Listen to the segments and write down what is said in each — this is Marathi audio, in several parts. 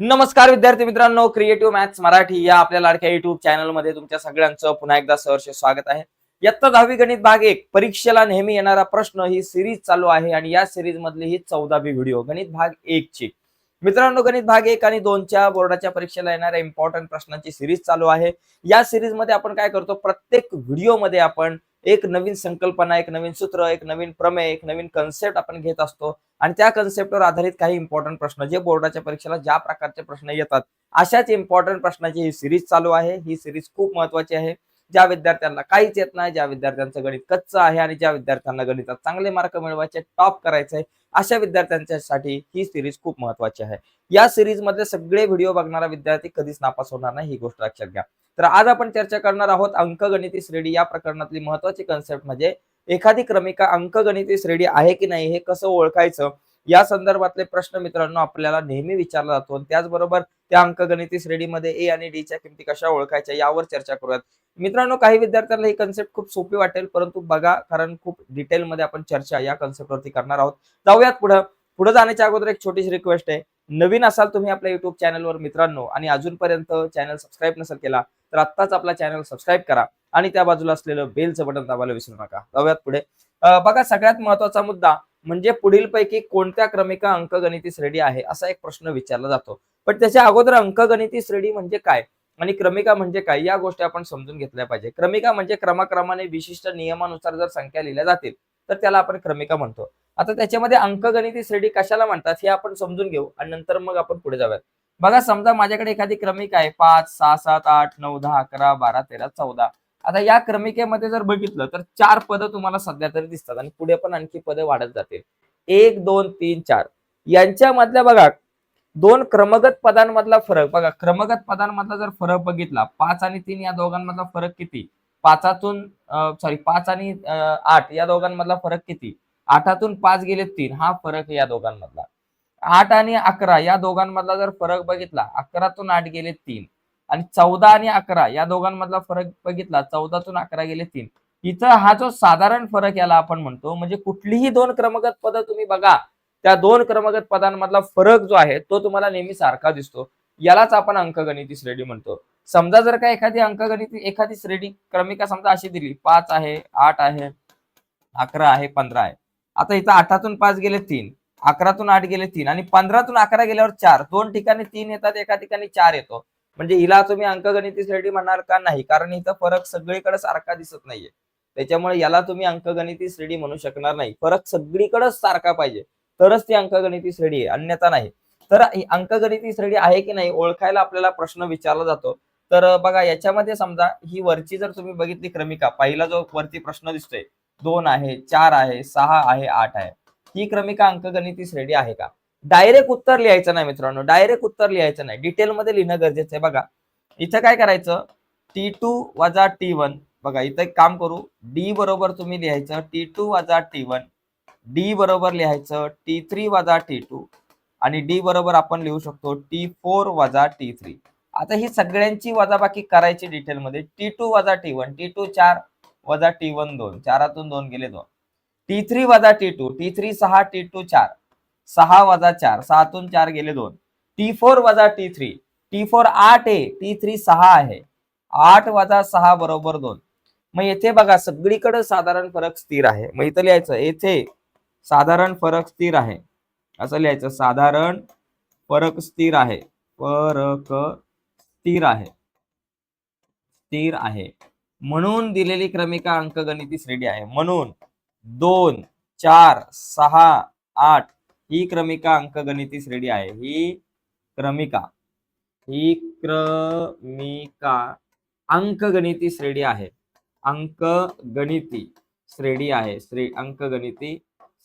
नमस्कार विद्यार्थी मित्रांनो क्रिएटिव्ह मॅथ्स मराठी या आपल्या लाडक्या युट्यूब चॅनलमध्ये तुमच्या सगळ्यांचं पुन्हा एकदा सहर्ष स्वागत आहे. इयत्ता दहावी गणित भाग एक परीक्षेला नेहमी येणारा प्रश्न ही सिरीज चालू आहे आणि या सिरीज मधली ही चौदावी व्हिडिओ गणित भाग एक ची. मित्रांनो गणित भाग एक आणि दोनच्या बोर्डाच्या परीक्षेला येणाऱ्या इम्पॉर्टंट प्रश्नांची सिरीज चालू आहे. या सिरीजमध्ये आपण काय करतो प्रत्येक व्हिडिओमध्ये आपण एक नवीन संकल्पना एक नवीन सूत्र एक नवीन प्रमेय एक नवीन कन्सेप्ट आपण घेत असतो. आणि त्या कन्सेप्टवर आधारित काही इम्पॉर्टंट प्रश्न जे बोर्डाच्या परीक्षेला ज्या प्रकारचे प्रश्न येतात अशाच इम्पॉर्टंट प्रश्नाची ही सिरीज चालू आहे. ही सिरीज खूप महत्वाची आहे. ज्या विद्यार्थ्यांना काहीच येत नाही ज्या विद्यार्थ्यांचं गणित कच्चं आहे आणि ज्या विद्यार्थ्यांना गणितात चांगले मार्क मिळवायचे टॉप करायचे अशा विद्यार्थ्यांच्यासाठी ही सिरीज खूप महत्वाची आहे. या सिरीजमध्ये सगळे व्हिडिओ बघणारा विद्यार्थी कधीच नापास होणार नाही ही गोष्ट लक्षात घ्या. तर आज आपण चर्चा करणार आहोत अंकगणिती श्रेणी या प्रकरणातली महत्वाची कन्सेप्ट म्हणजे एखादी क्रमिका अंकगणिती श्रेणी आहे की नाही हे कसं ओळखायचं? या संदर्भातले प्रश्न मित्रांनो आपल्याला नेहमी विचारला जातो आणि त्याचबरोबर त्या अंकगणिती श्रेणीमध्ये ए आणि डी च्या किमती कशा ओळखायच्या यावर चर्चा करूयात. मित्रांनो काही विद्यार्थ्यांना ही कन्सेप्ट खूप सोपी वाटेल परंतु बघा कारण खूप डिटेलमध्ये आपण चर्चा या कन्सेप्टवरती करणार आहोत. जाऊयात पुढे. पुढे जाण्याच्या अगोदर एक छोटीशी रिक्वेस्ट आहे. नवीन असाल तुम्ही आपल्या युट्यूब चॅनलवर मित्रांनो आणि अजूनपर्यंत चॅनल सबस्क्राईब नसेल केला तर आत्ताच आपला चॅनल सबस्क्राईब करा आणि त्या बाजूला असलेलं बेलचं बटन दाबायला विसरू नका. जाऊयात पुढे. बघा सगळ्यात महत्त्वाचा मुद्दा म्हणजे पुढील पैकी कोणत्या क्रमिका अंकगणिती श्रेणी आहे असा एक प्रश्न विचारला जातो. पण त्याच्या अगोदर अंकगणिती श्रेणी म्हणजे काय आणि क्रमिका म्हणजे काय या गोष्टी आपण समजून घेतल्या पाहिजे. क्रमिका म्हणजे क्रमाक्रमाने विशिष्ट नियमानुसार जर संख्या लिहिल्या जातील तर त्याला आपण क्रमिका म्हणतो. आता त्याच्यामध्ये अंकगणिती श्रेणी कशाला म्हणतात हे आपण समजून घेऊ आणि नंतर मग आपण पुढे जाऊयात. बघा समजा माझ्याकडे एखादी क्रमिका आहे पाच सहा सात आठ नऊ दहा अकरा बारा तेरा चौदा. आता या क्रमिकेमध्ये जर बघितलं तर चार पदं तुम्हाला सध्या तरी दिसतात आणि पुढे पण आणखी पदं वाढत जातील. एक दोन तीन चार. यांच्यामधल्या बघा दोन क्रमगत पदांमधला फरक. बघा क्रमगत पदांमधला जर फरक बघितला पाच आणि तीन या दोघांमधला फरक किती? पाचातून सॉरी पाच आणि आठ या दोघांमधला फरक किती? आठातून पाच गेले तीन. हा फरक या दोघांमधला. आठ आणि अकरा या दोघांमधला जर फरक बघितला अकरातून आठ गेले तीन आणि चौदा आणि अकरा या दोघांमधला फरक बघितला चौदातून अकरा गेले तीन. इथं हा जो साधारण फरक याला आपण म्हणतो म्हणजे कुठलीही दोन क्रमगत पद तुम्ही बघा त्या दोन क्रमगत पदांमधला फरक जो आहे तो तुम्हाला नेहमी सारखा दिसतो. यालाच आपण अंकगणिती श्रेणी म्हणतो. समजा जर का एखादी अंकगणिती एखादी श्रेणी क्रमिका समजा अशी दिली पाच आहे आठ आहे अकरा आहे पंधरा आहे. आता इथं आठातून पाच गेले तीन. अकरातून आठ गेले तीन आणि पंधरातून अकरा गेल्यावर चार. दोन ठिकाणी तीन येतात एका ठिकाणी चार येतो. म्हणजे हिला तुम्ही अंकगणिती श्रेणी म्हणणार का नाही? कारण इथं फरक सगळीकडे सारखा दिसत नाहीये. त्याच्यामुळे याला तुम्ही अंकगणिती श्रेणी म्हणू शकणार नाही. फरक सगळीकडेच सारखा पाहिजे. तरच ती अंकगणिती श्रेणी आहे अन्यथा नाही. तर अंकगणिती श्रेणी आहे की नाही ओळखायला आपल्याला प्रश्न विचारला जातो. तर बघा याच्यामध्ये समजा ही वरची जर तुम्ही बघितली क्रमिका पहिला जो वरती प्रश्न दिसतोय दोन आहे चार आहे सहा आहे आठ आहे. ही क्रमिका अंकगणिती श्रेणी आहे का? डायरेक्ट उत्तर लिहायचं नाही मित्रांनो. डायरेक्ट उत्तर लिहायचं नाही. डिटेलमध्ये लिहिणं गरजेचं आहे. बघा इथं काय करायचं? टी टू वजा टी वन बघा इथं एक काम करू. डी बरोबर तुम्ही लिहायचं टी टू वजा टी वन डी बरोबर लिहायचं टी थ्री वजा टी टू आणि डी बरोबर आपण लिहू शकतो टी फोर वजा टी थ्री आता ही सगळ्यांची वजाबाकी करायची डिटेलमध्ये टी टू वजा टी वन टी टू चार वजा टी वन दोन. चारातून दोन गेले दोन. टी थ्री वजा टी टू टी थ्री सहा टी टू चार. सहा वजा चार सहातून चार गेले दोन. टी फोर वजा टी थ्री टी फोर आठ आहे टी थ्री सहा आहे. आठ वजा सहा बरोबर दोन. मग येथे बघा सगळीकडे साधारण फरक स्थिर आहे. मग इथं लिहायचं येथे साधारण फरक स्थिर आहे. असं लिहायचं साधारण फरक स्थिर आहे. फरक स्थिर आहे. स्थिर आहे. म्हणून दिलेली क्रमिका अंकगणिती श्रेणी आहे. म्हणून दोन चार सहा आठ ही क्रमिका अंकगणिती श्रेणी आहे. ही क्रमिका ही क्रमिका अंकगणिती श्रेणी आहे. अंकगणिती श्रेणी आहे. श्रे अंकगणिती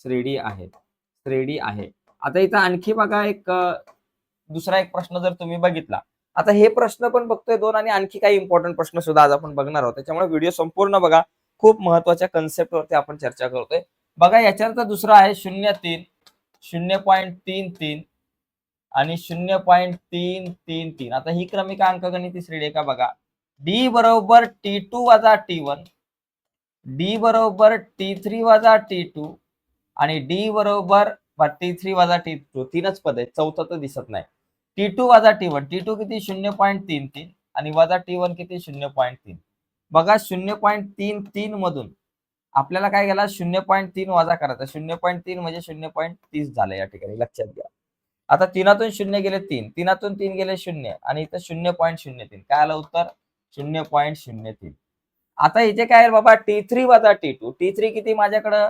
श्रेणी आहे. श्रेणी आहे. आता इथं आणखी बघा एक दुसरा एक प्रश्न जर तुम्ही बघितला. आता हे प्रश्न पण बघतोय दोन आणि आणखी काही इम्पॉर्टंट प्रश्न सुद्धा आज आपण बघणार आहोत. त्याच्यामुळे व्हिडिओ संपूर्ण बघा. खूप महत्त्वाच्या कन्सेप्ट वरती आपण चर्चा करतोय. बघा याच्यानंतर दुसरा आहे शून्य तीन. शून्य पॉईंट तीन तीन आणि शून्य पॉईंट तीन तीन तीन. आता ही क्रमिका अंकगणित श्रेणी का बघा. डी बरोबर टी टू वजा टी वन डी बरोबर टी थ्री वजा टी टू आणि डी बरोबर टी थ्री वजा टी टू तीनच पद आहेत. चौथं तर दिसत नाही. टी टू वजा टी वन टी टू किती? शून्य पॉईंट तीन तीन आणि वजा टी वन किती? शून्य पॉईंट तीन. बघा शून्य पॉईंट तीन तीन मधून आपल्याला काय गेला? शून्य पॉईंट तीन वजा करायचा. शून्य पॉईंट तीन म्हणजे शून्य पॉईंट तीस झालं या ठिकाणी. लक्षात घ्या. आता तीनातून शून्य गेले तीन. तीनातून तीन गेले शून्य. आणि इथं शून्य पॉईंट शून्य तीन. काय आलं उत्तर? शून्य पॉईंट शून्य तीन. आता इथे काय आहे बाबा? टी थ्री वजा टी टू. टी थ्री किती माझ्याकडं?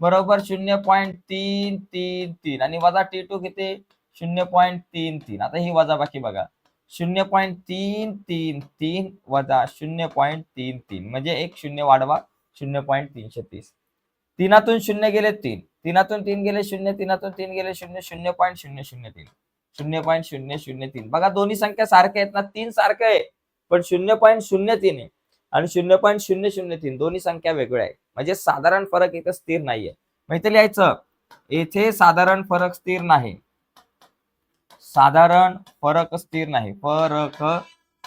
बरोबर शून्य पॉईंट तीन तीन तीन. आणि वजा टी टू किती? शून्य पॉईंट तीन तीन. आता ही वजा बाकी बघा. शून्य पॉईंट तीन तीन तीन वजा शून्य पॉईंट तीन तीन. म्हणजे एक शून्य वाढवा शून्य पॉईंट तीनशे तीस. तीनातून शून्य गेले तीन. तीनातून तीन गेले शून्य तीनातून तीन गेले शून्य शून्य पॉईंट शून्य शून्य तीन. शून्य पॉईंट शून्य शून्य तीन. बघा दोन्ही संख्या सारख्या आहेत ना तीन सारखं आहे. पण शून्य पॉईंट शून्य तीन आहे आणि शून्य पॉईंट शून्य शून्य तीन. दोन्ही संख्या वेगळ्या आहे म्हणजे साधारण फरक इथं स्थिर नाहीये. माहिती लिहायचं येथे साधारण फरक स्थिर नाही. साधारण फरक स्थिर नाही. फरक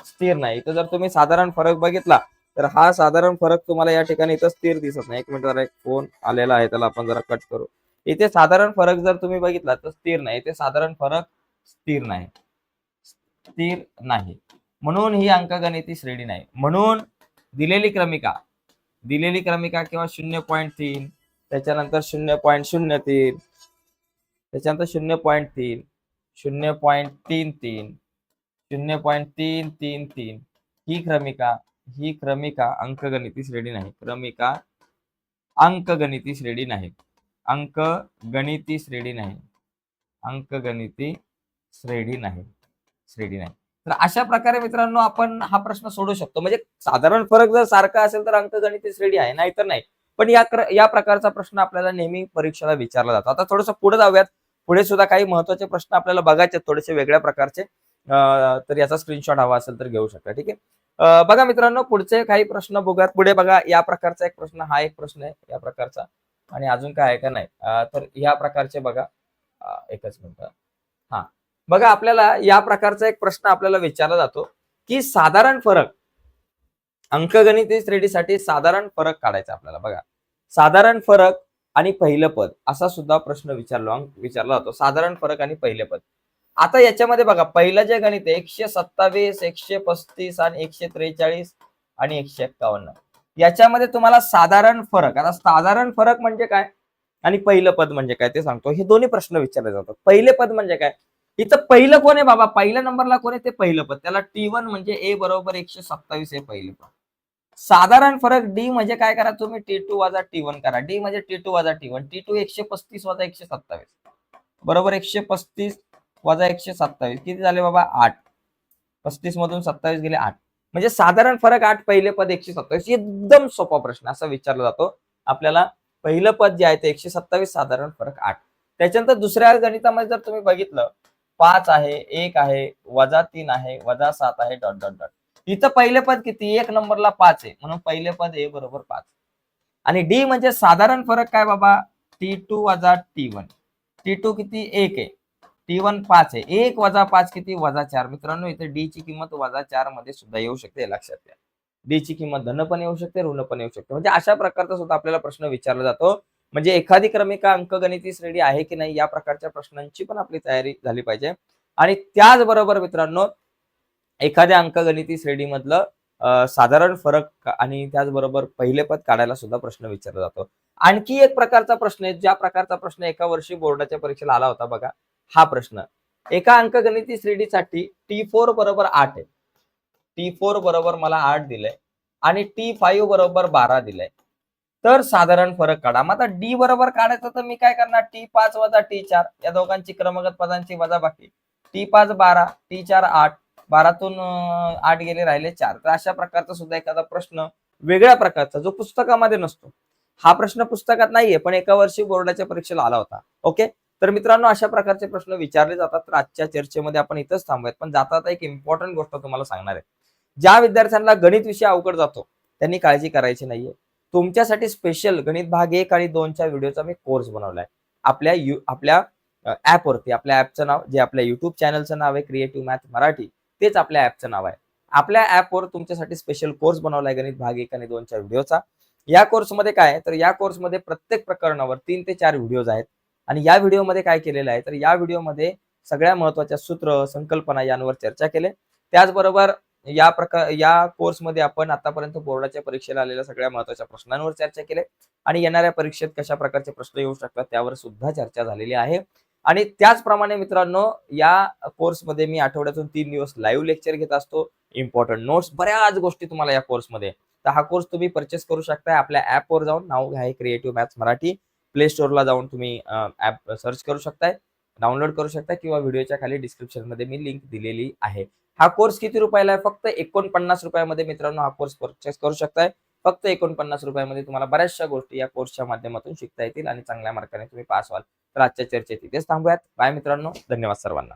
स्थिर नाही. तर जर तुम्ही साधारण फरक बघितला तर हा साधारण फरक तुम्हाला या ठिकाणी इथं स्थिर दिसत नाही. एक मिनिट जरा एक फोन आलेला आहे त्याला आपण जरा कट करू. इथे साधारण फरक जर तुम्ही बघितला तर स्थिर नाही. इथे साधारण फरक स्थिर नाही. स्थिर नाही. म्हणून ही अंकगणिती श्रेणी नाही. म्हणून दिलेली क्रमिका दिलेली क्रमिका किंवा शून्य पॉईंट तीन त्याच्यानंतर शून्य पॉईंट शून्य तीन त्याच्यानंतर शून्य पॉईंट तीन शून्य पॉईंट तीन तीन. शून्य पॉईंट तीन तीन तीन. ही क्रमिका ही क्रमिका अंकगणिती श्रेणी नाही. क्रमिका अंकगणिती श्रेणी नाही. अंक गणिती श्रेणी नाही. अंकगणिती श्रेणी नाही. श्रेणी नाही. तर अशा प्रकारे मित्रांनो आपण हा प्रश्न सोडू शकतो. म्हणजे साधारण फरक जर सारखा असेल तर अंकगणिती श्रेणी आहे नाहीतर नाही. पण या क्र- या प्रकारचा प्रश्न आपल्याला नेहमी परीक्षेला विचारला जातो. आता थोडंसं पुढे जाऊयात. पुढे सुद्धा काही महत्त्वाचे प्रश्न आपल्याला बघायचे थोडेसे वेगळ्या प्रकारचे. तर याचा स्क्रीनशॉट हवा असेल तर घेऊ शकता ठीक आहे? बघा मित्रांनो पुढचे काही प्रश्न बघा पुढे बघा या प्रकारचा एक प्रश्न हा एक प्रश्न आहे या प्रकारचा. आणि अजून काय आहे का नाही? तर या प्रकारचे बघा. एकच मिनिट. हा. बघा आपल्याला या प्रकारचा एक प्रश्न आपल्याला विचारला जातो की साधारण फरक अंकगणित श्रेणीसाठी साधारण फरक काढायचा आपल्याला. बघा साधारण फरक आणि पहिलं पद असा सुद्धा प्रश्न विचारला विचारला जातो. साधारण फरक आणि पहिलं पद. आता याच्यामध्ये बघा पहिलं जे गणित आहे एकशे सत्तावीस एकशे पस्तीस आणि एकशे त्रेचाळीस आणि एकशे एक्कावन्न. याच्यामध्ये तुम्हाला साधारण फरक आता साधारण फरक म्हणजे काय आणि पहिलं पद म्हणजे काय ते सांगतो. हे दोन्ही प्रश्न विचारले जातात. पहिले पद म्हणजे काय? इथं पहिलं कोण आहे बाबा? पहिल्या नंबरला कोण आहे? ते पहिलं पद. त्याला टी वन म्हणजे ए बरोबर एकशे सत्तावीस हे पहिलं पद. साधारण फरक डी म्हणजे काय करा तुम्ही? टी टू वाजा टी वन करा. डी म्हणजे टी टू वाजा टी वन टी टू एकशे पस्तीस वाजा एकशे सत्तावीस. बरोबर एकशे पस्तीस वजा एकशे सत्तावीस. किती झाले बाबा? आठ. पस्तीस मधून सत्तावीस गेले आठ. म्हणजे साधारण फरक आठ पहिले पद एकशे सत्तावीस. एकदम सोपा प्रश्न असा विचारला जातो. आपल्याला पहिलं पद जे आहे ते एकशे सत्तावीस साधारण फरक आठ. त्याच्यानंतर दुसऱ्या गणितामध्ये जर तुम्ही बघितलं पाच आहे एक आहे वजा तीन आहे वजा सात आहे डॉट डॉट डॉट. इथं पहिले पद किती? एक नंबरला पाच आहे. म्हणून पहिले पद ए बरोबर पाच. आणि डी म्हणजे साधारण फरक काय बाबा? टी टू वजा टी वन. टी टू किती? एक आहे. टी वन पाच आहे. एक वजा पाच किती? वजा चार. मित्रांनो इथे डी ची किंमत वजा चारमध्ये सुद्धा येऊ शकते लक्षात घ्या. डी ची किंमत धन पण येऊ शकते ऋण पण येऊ शकते. म्हणजे अशा प्रकारचा सुद्धा आपल्याला प्रश्न विचारला जातो. म्हणजे एखादी क्रमिका अंकगणिती श्रेणी आहे की नाही या प्रकारच्या प्रश्नांची पण आपली तयारी झाली पाहिजे. आणि त्याचबरोबर मित्रांनो एखाद्या अंकगणिती श्रेणीमधलं साधारण फरक आणि त्याचबरोबर पहिले पद काढायला सुद्धा प्रश्न विचारला जातो. आणखी एक प्रकारचा प्रश्न आहे ज्या प्रकारचा प्रश्न एका वर्षी बोर्डाच्या परीक्षेला आला होता बघा हा प्रश्न. एका अंकगणिती श्रेणीसाठी टी फोर बरोबर आठ आहे. टी फोर बरोबर मला आठ दिलंय आणि टी फाईव्ह बरोबर बारा दिलंय. तर साधारण फरक काढा. मग आता डी बरोबर काढायचं तर मी काय करणार? टी पाच वजा टी चार या दोघांची क्रमगत पदांची वजा बाकी टी पाच बारा टी चार आठ बारातून आठ गेले राहिले चार. तर अशा प्रकारचा सुद्धा एखादा प्रश्न वेगळ्या प्रकारचा जो पुस्तकामध्ये नसतो. हा प्रश्न पुस्तकात नाहीये पण एका वर्षी बोर्डाच्या परीक्षेला आला होता. ओके? तर मित्रांनो अशा प्रकारचे प्रश्न विचारले जातात. तर आजच्या चर्चेमध्ये आपण इथंच थांबूयात. पण जाता जाता एक इम्पॉर्टंट गोष्ट तुम्हाला सांगणार आहे. ज्या विद्यार्थ्यांना गणित विषय अवघड जातो त्यांनी काळजी करायची नाहीये. तुमच्यासाठी स्पेशल गणित भाग एक आणि दोनच्या व्हिडिओचा मी कोर्स बनवलाय. आपल्या यू आपल्या ऍपवरती आपल्या ऍपचं नाव जे आपल्या युट्यूब चॅनलचं नाव आहे क्रिएटिव्ह मॅथ मराठी तेच आपल्या ऍपचं नाव आहे. आपल्या ऍपवर तुमच्यासाठी स्पेशल कोर्स बनवलाय गणित भाग एक आणि दोनच्या व्हिडिओचा. या कोर्समध्ये काय आहे? तर या कोर्समध्ये प्रत्येक प्रकरणावर तीन ते चार व्हिडिओज आहेत. आणि या व्हिडिओमध्ये काय केलेलं आहे? तर या व्हिडिओमध्ये सगळ्या महत्त्वाच्या सूत्र संकल्पना यांवर चर्चा केले. त्याचबरोबर या प्रकार या कोर्समध्ये आपण आतापर्यंत बोर्डाच्या परीक्षेला आलेल्या सगळ्या महत्त्वाच्या प्रश्नांवर चर्चा केली. आणि येणाऱ्या परीक्षेत कशा प्रकारचे प्रश्न येऊ शकतात त्यावर सुद्धा चर्चा झालेली आहे. आणि त्याचप्रमाणे मित्रांनो या कोर्समध्ये मी आठवड्यातून तीन दिवस लाईव्ह लेक्चर घेत असतो. इम्पॉर्टंट नोट्स बऱ्याच गोष्टी तुम्हाला या कोर्समध्ये तर हा कोर्स तुम्ही परचेस करू शकता आपल्या ऍपवर जाऊन नाव आहे क्रिएटिव्ह मॅथ्स मराठी. प्ले स्टोअरला जाऊन तुम्ही ऍप सर्च करू शकताय. डाउनलोड करू शकता किंवा व्हिडिओच्या खाली डिस्क्रिप्शनमध्ये मी लिंक दिलेली आहे. हा कोर्स किती रुपयाला आहे? फक्त एकोणपन्नास रुपयामध्ये मित्रांनो हा कोर्स परचेस करू शकताय. फक्त एकोणपन्नास रुपयामध्ये तुम्हाला बऱ्याचशा गोष्टी या कोर्सच्या माध्यमातून शिकता येतील आणि चांगल्या मार्काने तुम्ही पास व्हाल. तर आजच्या चर्चेत इथेच थांबूयात. बाय मित्रांनो धन्यवाद सर्वांना.